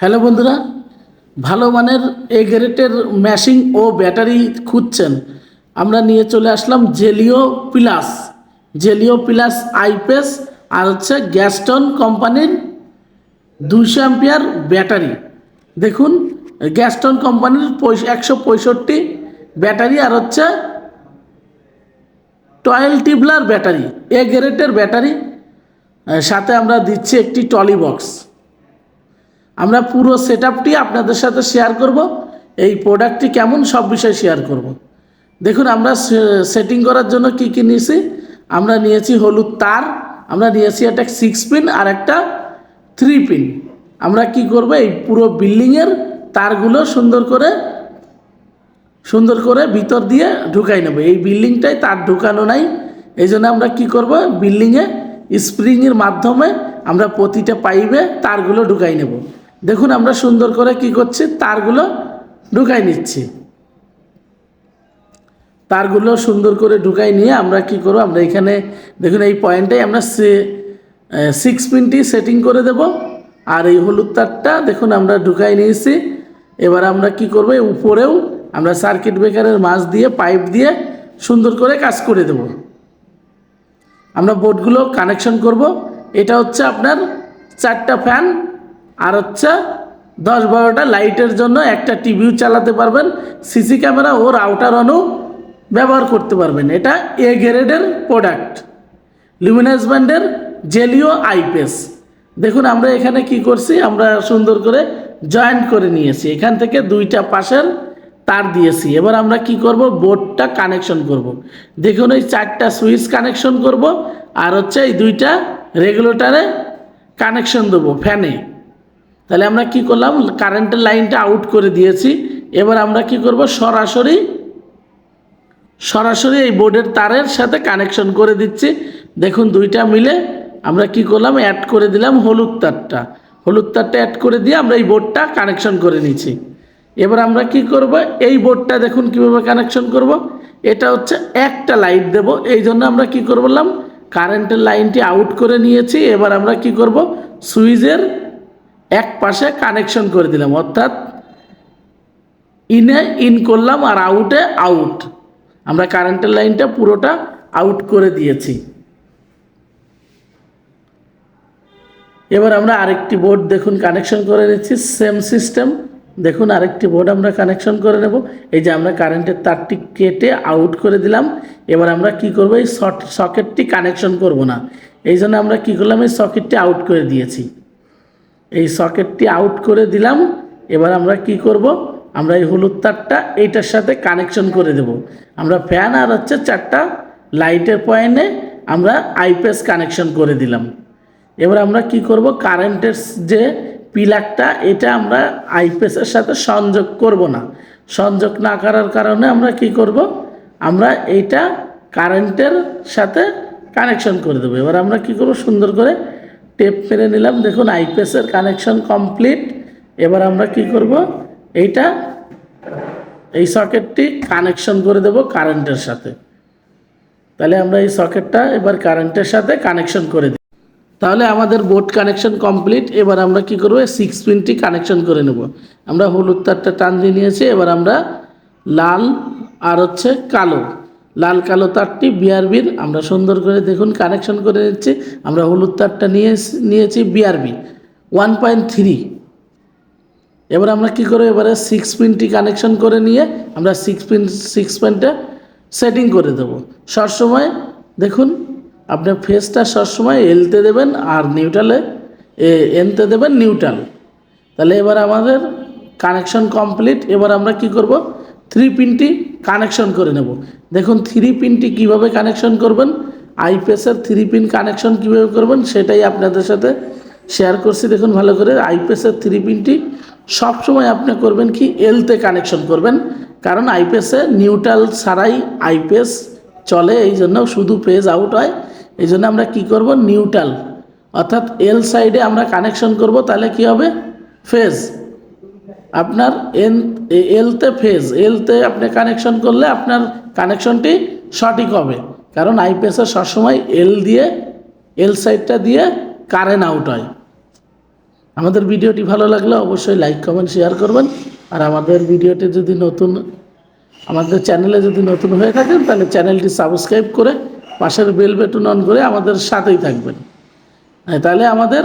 Hello বন্ধুরা, ভালো মানের এ গ্রেটের ম্যাশিং ও ব্যাটারি খুঁজছেন। আমরা নিয়ে চলে আসলাম জেলিও প্লাস। জেলিও প্লাস আইপেস আর হচ্ছে গ্যাস্টন কোম্পানির দুইশো অ্যাম্পিয়ার ব্যাটারি। দেখুন, গ্যাস্টন কোম্পানির একশো পঁয়ষট্টি ব্যাটারি আর হচ্ছে টয়েল টিবলার ব্যাটারি। এ গ্রেটের ব্যাটারি। সাথে আমরা দিচ্ছি একটি টলি বক্স। আমরা পুরো সেট আপনাদের সাথে শেয়ার করব। এই প্রোডাক্টটি কেমন সব বিষয় শেয়ার করব। দেখুন, আমরা সেটিং করার জন্য কি কি নিয়েছি? আমরা নিয়েছি হলুদ তার, আমরা নিয়েছি একটা সিক্স পিন আর একটা থ্রি পিন আমরা কি করব? এই পুরো বিল্ডিংয়ের তারগুলো সুন্দর করে সুন্দর করে ভিতর দিয়ে ঢুকাই নেব। এই বিল্ডিংটাই তার ঢুকানো নাই। এই জন্য আমরা কি করব? বিল্ডিংয়ে স্প্রিংয়ের মাধ্যমে আমরা প্রতিটা পাইপে তারগুলো ঢুকাই নেব। দেখুন আমরা সুন্দর করে কি করছি? তারগুলো ঢুকাই নিচ্ছি। তারগুলো সুন্দর করে ঢুকাই নিয়ে আমরা কি করব? আমরা এখানে দেখুন এই পয়েন্টে আমরা সিক্স পিনটি সেটিং করে দেব। আর এই হলুদ তারটা দেখুন আমরা ঢুকাই নিয়েছি। এবার আমরা কি করব? এই উপরেও আমরা সার্কিট ব্রেকারের মাছ দিয়ে পাইপ দিয়ে সুন্দর করে কাজ করে দেব। আমরা বোর্ডগুলো কানেকশন করব। এটা হচ্ছে আপনার চারটা ফ্যান আর হচ্ছে দশ বারোটা লাইটের জন্য একটা টিভিও চালাতে পারবেন, সিসি ক্যামেরা ও রাউটার অনও ব্যবহার করতে পারবেন। এটা এ গ্রেডের প্রোডাক্ট লুমিনাস ব্যান্ডের জেলিও আইপিএস দেখুন, আমরা এখানে কি করছি, আমরা সুন্দর করে জয়েন্ট করে নিয়েছি। এখান থেকে দুইটা পাশের তার দিয়েছি। এবার আমরা কি করব, বোর্ডটা কানেকশন করব। দেখুন, এই চারটা সুইচ কানেকশন করব, আর হচ্ছে এই দুইটা রেগুলেটরে কানেকশন দেবো ফ্যানে তাহলে আমরা কি করলাম? কারেন্টের লাইনটা আউট করে দিয়েছি। এবার আমরা কি করব? সরাসরি সরাসরি এই বোর্ডের তারের সাথে কানেকশন করে দিচ্ছি। দেখুন, দুইটা মিলে আমরা কি করলাম? অ্যাড করে দিলাম হলুদ তারটা। হলুদ তারটা অ্যাড করে দিয়ে আমরা এই বোর্ডটা কানেকশন করে নিচ্ছি। এবার আমরা কি করব? এই বোর্ডটা দেখুন কীভাবে কানেকশন করব। এটা হচ্ছে একটা লাইট দেব। এই জন্য আমরা কি করলাম? কারেন্টের লাইনটি আউট করে নিয়েছি। এবার আমরা কি করব? সুইচের এক পাশে কানেকশন করে দিলাম, অর্থাৎ ইনে ইন করলাম আর আউটে আউট আমরা কারেন্টের লাইনটা পুরোটা আউট করে দিয়েছি। এবার আমরা আরেকটি বোর্ড দেখুন কানেকশন করে নিচ্ছি সেম সিস্টেম দেখুন, আরেকটি বোর্ড আমরা কানেকশন করে নেব। এই যে আমরা কারেন্টের তারটি কেটে আউট করে দিলাম। এবার আমরা কি করব? এই সকেটটি কানেকশন করব না। এই জন্য আমরা কি করলাম? এই সকেটটি আউট করে দিয়েছি। এই সকেটটি আউট করে দিলাম। এবার আমরা কি করব? আমরা এই হলুদ তারটা এইটার সাথে কানেকশন করে দেব। আমরা ফ্যান আর হচ্ছে চারটা লাইটের পয়েন্টে আমরা আইপিএস কানেকশন করে দিলাম। এবার আমরা কি করব? কারেন্টের যে পিলারটা এটা আমরা আইপিএসের সাথে সংযোগ করব না। সংযোগ না করার কারণে আমরা কি করব? আমরা এইটা কারেন্টের সাথে কানেকশন করে দেবো। এবার আমরা কি করব? সুন্দর করে টেপ মেরে নিলাম। দেখুন আইপিএসের কানেকশন কমপ্লিট এবার আমরা কি করব? এইটা, এই সকেটটি কানেকশন করে দেব কারেন্টের সাথে। তাহলে আমরা এই সকেটটা এবার কারেন্টের সাথে কানেকশন করে দিই তাহলে আমাদের বোর্ড কানেকশন কমপ্লিট এবার আমরা কি করব? সিক্স পিনটি কানেকশন করে নেব। আমরা হলুদ তারটা টান দিয়ে নিয়েছি। এবার আমরা লাল আর হচ্ছে কালো। লাল কালো তারটি বিআরবির আমরা সুন্দর করে দেখুন কানেকশন করে নিচ্ছি। আমরা হলুদ তারটা নিয়ে নিয়েছি বিআরবি ওয়ান পয়েন্ট থ্রি এবার আমরা কি করব? এবারে সিক্স পিনটি কানেকশন করে নিয়ে আমরা সিক্স পিন সিক্স পিনটা সেটিং করে দেবো। সবসময় দেখুন, আপনার ফেসটা সবসময় এলতে দেবেন আর নিউট্রালে এনতে দেবেন নিউট্রাল তাহলে এবার আমাদের কানেকশন কমপ্লিট এবার আমরা কি করব? থ্রি পিনটি কানেকশন করে নেব। দেখুন, থ্রি পিনটি কীভাবে কানেকশন করবেন? আইপিএসের থ্রি পিন কানেকশন কীভাবে করবেন, সেটাই আপনাদের সাথে শেয়ার করছি। দেখুন, ভালো করে আইপিএসের থ্রি পিনটি সবসময় আপনি করবেন কি এলতে কানেকশন করবেন। কারণ আইপিএসে নিউট্রাল ছাড়াই আইপিএস চলে, এই জন্য শুধু পেজ আউট হয়। এই জন্য আমরা কি করব, নিউট্রাল। অর্থাৎ এল সাইডে আমরা কানেকশন করব, তাহলে কি হবে? ফেজ। আপনার এন এলতে ফেজ, এলতে আপনি কানেকশন করলে আপনার কানেকশনটি সঠিক হবে। কারণ আইপিএসের সবসময় এল দিয়ে এল সাইডটা দিয়ে কারেন্ট আউট হয়। আমাদের ভিডিওটি ভালো লাগলে অবশ্যই লাইক কমেন্ট শেয়ার করবেন। আর আমাদের ভিডিওটি যদি নতুন, আমাদের চ্যানেলে যদি নতুন হয়ে থাকেন, তাহলে চ্যানেলটি সাবস্ক্রাইব করে পাশের বেল বেটন অন করে আমাদের সাথেই থাকবেন। তাহলে আমাদের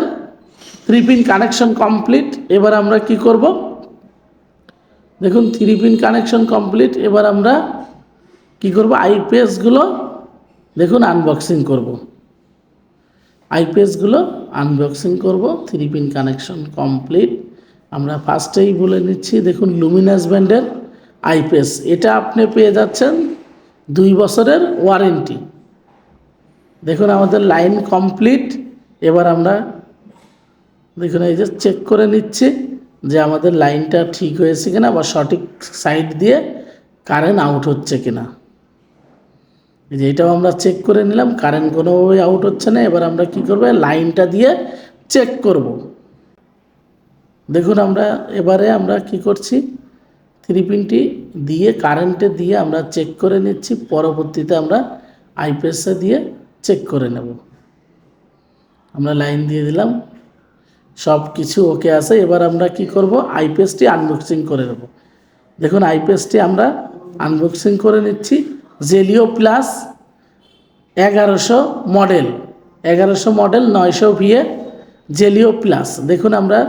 থ্রি পিন কানেকশন কমপ্লিট এবার আমরা কি করব? দেখুন থ্রি পিন কানেকশন কমপ্লিট এবার আমরা কি করব? আইপিএসগুলো দেখুন আনবক্সিং করব। আইপিএসগুলো আনবক্সিং করব থ্রি পিন কানেকশন কমপ্লিট আমরা ফার্স্টেই বলে নিচ্ছি, দেখুন লুমিনাস ব্যান্ডের আইপিএস এটা আপনি পেয়ে যাচ্ছেন দুই বছরের ওয়ারেন্টি দেখুন আমাদের লাইন কমপ্লিট এবার আমরা দেখুন এই যে চেক করে নিচ্ছি। যে আমাদের লাইনটা ঠিক হয়েছে কিনা বা সঠিক সাইড দিয়ে কারেন্ট আউট হচ্ছে কিনা। যে এটাও আমরা চেক করে নিলাম, কারেন্ট কোনোভাবেই আউট হচ্ছে না। এবার আমরা কি করব? লাইনটা দিয়ে চেক করব। দেখুন, আমরা এবারে আমরা কি করছি? থ্রি পিনটি দিয়ে, কারেন্টে দিয়ে আমরা চেক করে নিচ্ছি। পরবর্তীতে আমরা আইপিএসে দিয়ে চেক করে নেব। আমরা লাইন দিয়ে দিলাম। সব কিছু ওকে আছে। এবার আমরা কি করব? আইপিএসটি আনবক্সিং করে নেব। দেখুন আইপিএসটি আমরা আনবক্সিং করে নিচ্ছি। জেলিও প্লাস এগারোশো মডেল এগারোশো মডেল নয়শো ভিএ জেলিও প্লাস দেখুন, আমরা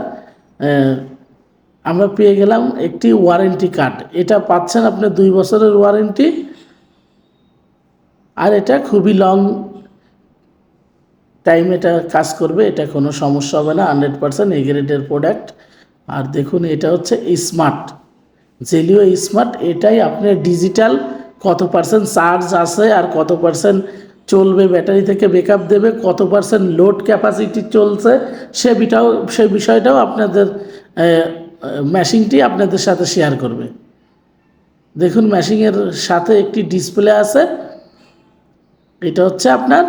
আমরা পেয়ে গেলাম একটি ওয়ারেন্টি কার্ড এটা পাচ্ছেন আপনি দুই বছরের ওয়ারেন্টি আর এটা খুবই লং টাইম এটা কাজ করবে, এটা কোনো সমস্যা হবে না হান্ড্রেড পারসেন্ট এ গ্রেডের প্রোডাক্ট আর দেখুন, এটা হচ্ছে স্মার্ট জেলিও স্মার্ট এটাই আপনার ডিজিটাল কত পার্সেন্ট চার্জ আছে আর কত পার্সেন্ট চলবে ব্যাটারি থেকে ব্যাকআপ দেবে, কত পার্সেন্ট লোড ক্যাপাসিটি চলছে, সে বিটাও, সে বিষয়টাও আপনাদের মেশিনটি আপনাদের সাথে শেয়ার করবে। দেখুন মেশিনের সাথে একটি ডিসপ্লে আছে। এটা হচ্ছে আপনার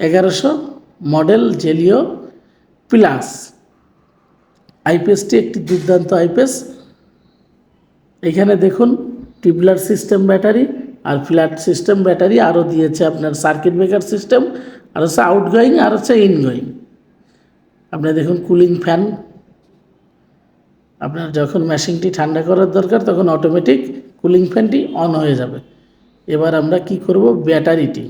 এগারোশো মডেল জেলিও প্লাস। আইপিএসটি একটি দুর্দান্ত আইপিএস। এখানে দেখুন, টিবলার সিস্টেম ব্যাটারি আর ফ্ল্যাট সিস্টেম ব্যাটারি আরও দিয়েছে আপনার সার্কিট ব্রেকার সিস্টেম, আর হচ্ছে আউটগোয়িং আর হচ্ছে ইনগোয়িং আপনি দেখুন কুলিং ফ্যান আপনার যখন মেশিনটি ঠান্ডা করার দরকার, তখন অটোমেটিক কুলিং ফ্যানটি অন হয়ে যাবে। এবার আমরা কি করব? ব্যাটারিটি।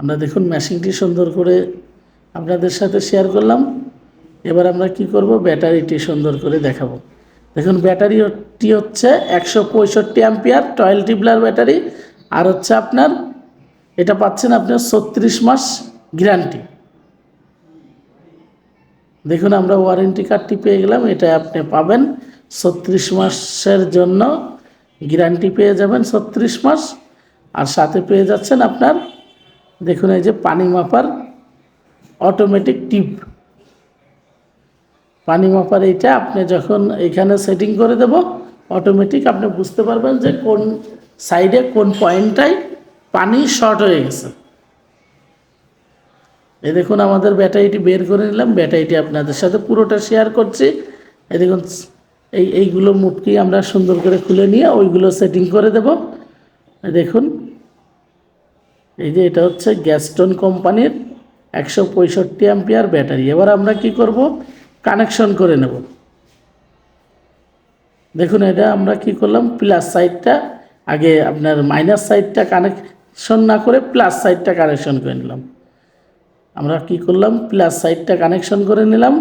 আমরা দেখুন মেশিনটি সুন্দর করে আপনাদের সাথে শেয়ার করলাম। এবার আমরা কি করব? ব্যাটারিটি সুন্দর করে দেখাবো। দেখুন, ব্যাটারিটি হচ্ছে একশো পঁয়ষট্টি অ্যাম্পিয়ার টয়েল টিবলার ব্যাটারি। আর হচ্ছে আপনার, এটা পাচ্ছেন আপনার ছত্রিশ মাস গ্যারান্টি দেখুন, আমরা ওয়ারেন্টি কার্ডটি পেয়ে গেলাম। এটা আপনি পাবেন ছত্রিশ মাসের জন্য। গ্যারান্টি পেয়ে যাবেন ছত্রিশ মাস। আর সাথে পেয়ে যাচ্ছেন আপনার দেখুন এই যে পানি মাপার অটোমেটিক টিপ পানি মাপার এইটা আপনি যখন এখানে সেটিং করে দেব অটোমেটিক আপনি বুঝতে পারবেন যে কোন সাইডে কোন পয়েন্টটাই পানি শর্ট হয়ে গেছে। এই দেখুন আমাদের ব্যাটারিটি বের করে নিলাম ব্যাটারিটি আপনাদের সাথে পুরোটা শেয়ার করছি। এই দেখুন, এই, এইগুলো মুটকি আমরা সুন্দর করে খুলে নিয়ে ওইগুলো সেটিং করে দেব। দেখুন এই যে এটা হচ্ছে গ্যাস্টন কোম্পানির একশো পঁয়ষট্টি অ্যাম্পিয়ার ব্যাটারি। এবার আমরা কি করব? কানেকশন করে নেব। দেখুন, এটা আমরা কি করলাম? প্লাস সাইডটা, আগে আপনার মাইনাস সাইডটা কানেকশন না করে প্লাস সাইডটা কানেকশন করে নিলাম। আমরা কি করলাম? প্লাস সাইডটা কানেকশন করে নিলাম।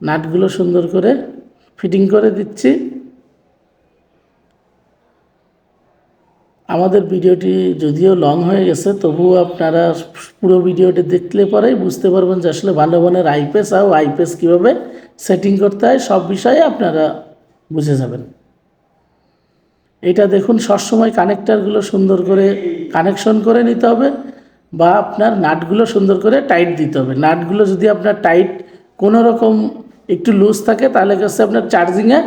নাটগুলো সুন্দর করে ফিটিং করে দিচ্ছি। আমাদের ভিডিওটি যদিও লং হয়ে গেছে, তবুও আপনারা পুরো ভিডিওটি দেখলে পরেই বুঝতে পারবেন যে আসলে মানের আইপিএস আর আইপিএস কীভাবে সেটিং করতে হয়, সব বিষয়ে আপনারা বুঝে যাবেন। এটা দেখুন, সবসময় কানেক্টারগুলো সুন্দর করে কানেকশন করে নিতে হবে বা আপনার নাটগুলো সুন্দর করে টাইট দিতে হবে। নাটগুলো যদি আপনার টাইট কোনো রকম একটু লুজ থাকে, তাহলে কাছে আপনার চার্জিংয়ে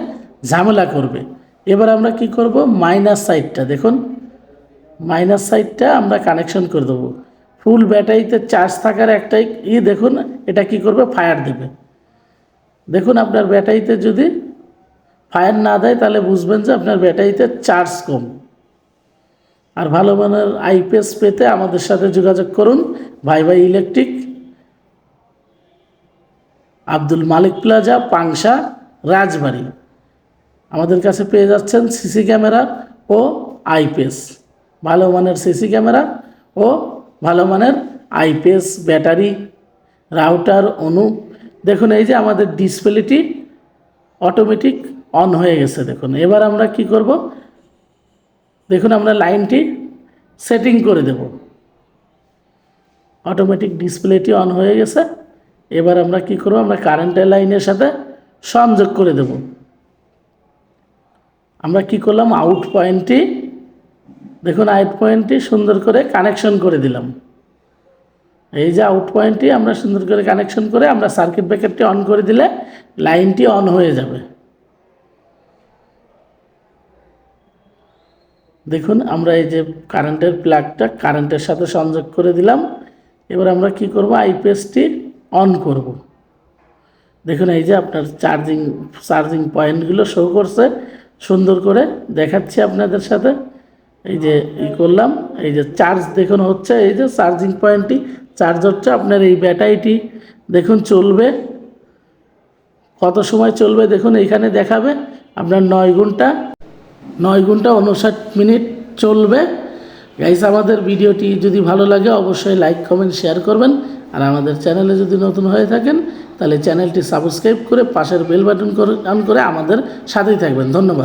ঝামেলা করবে। এবার আমরা কি করব? মাইনাস সাইডটা দেখুন। মাইনাস সাইডটা আমরা কানেকশন করে দেবো। ফুল ব্যাটারিতে চার্জ থাকার একটাই ই দেখুন, এটা কি করবে? ফায়ার দেবে। দেখুন, আপনার ব্যাটারিতে যদি ফায়ার না দেয়, তাহলে বুঝবেন যে আপনার ব্যাটারিতে চার্জ কম। আর ভালো মানের আইপিএস পেতে আমাদের সাথে যোগাযোগ করুন, ভাই ভাই ইলেকট্রিক, আব্দুল মালিক প্লাজা, পাংশা, রাজবাড়ি। আমাদের কাছে পেয়ে যাচ্ছেন সিসি ক্যামেরা ও আইপিএস। ভালো মানের সিসি ক্যামেরা ও ভালো মানের আইপিএস ব্যাটারি, রাউটার, অনু। দেখুন, এই যে আমাদের ডিসপ্লেটি অটোমেটিক অন হয়ে গেছে, দেখুন। এবার আমরা কি করব? দেখুন, আমরা লাইনটি সেটিং করে দেব। অটোমেটিক ডিসপ্লেটি অন হয়ে গেছে। এবার আমরা কি করব? আমরা কারেন্টের লাইনের সাথে সংযোগ করে দেব। আমরা কি করলাম? আউট পয়েন্টটি দেখুন আউট পয়েন্টটি সুন্দর করে কানেকশন করে দিলাম। এই যে আউট পয়েন্টটি আমরা সুন্দর করে কানেকশন করে আমরা সার্কিট ব্রেকারটি অন করে দিলে লাইনটি অন হয়ে যাবে। দেখুন, আমরা এই যে কারেন্টের প্লাগটা কারেন্টের সাথে সংযোগ করে দিলাম। এবার আমরা কি করব? আইপিএসটি অন করব। দেখুন, এই যে আপনার চার্জিং চার্জিং পয়েন্টগুলো শো করছে। সুন্দর করে দেখাচ্ছি আপনাদের সাথে। এই যে ই করলাম, এই যে চার্জ দেখুন হচ্ছে, এই যে চার্জিং পয়েন্টটি চার্জ হচ্ছে আপনার এই ব্যাটারিটি দেখুন চলবে। কত সময় চলবে দেখুন, এইখানে দেখাবে। আপনার নয় ঘণ্টা নয় ঘণ্টা উনষাট মিনিট চলবে। গাইস আমাদের ভিডিওটি যদি ভালো লাগে অবশ্যই লাইক কমেন্ট শেয়ার করবেন। আর আমাদের চ্যানেলে যদি নতুন হয়ে থাকেন, তাহলে চ্যানেলটি সাবস্ক্রাইব করে পাশের বেল বাটন করে অন করে আমাদের সাথেই থাকবেন। ধন্যবাদ।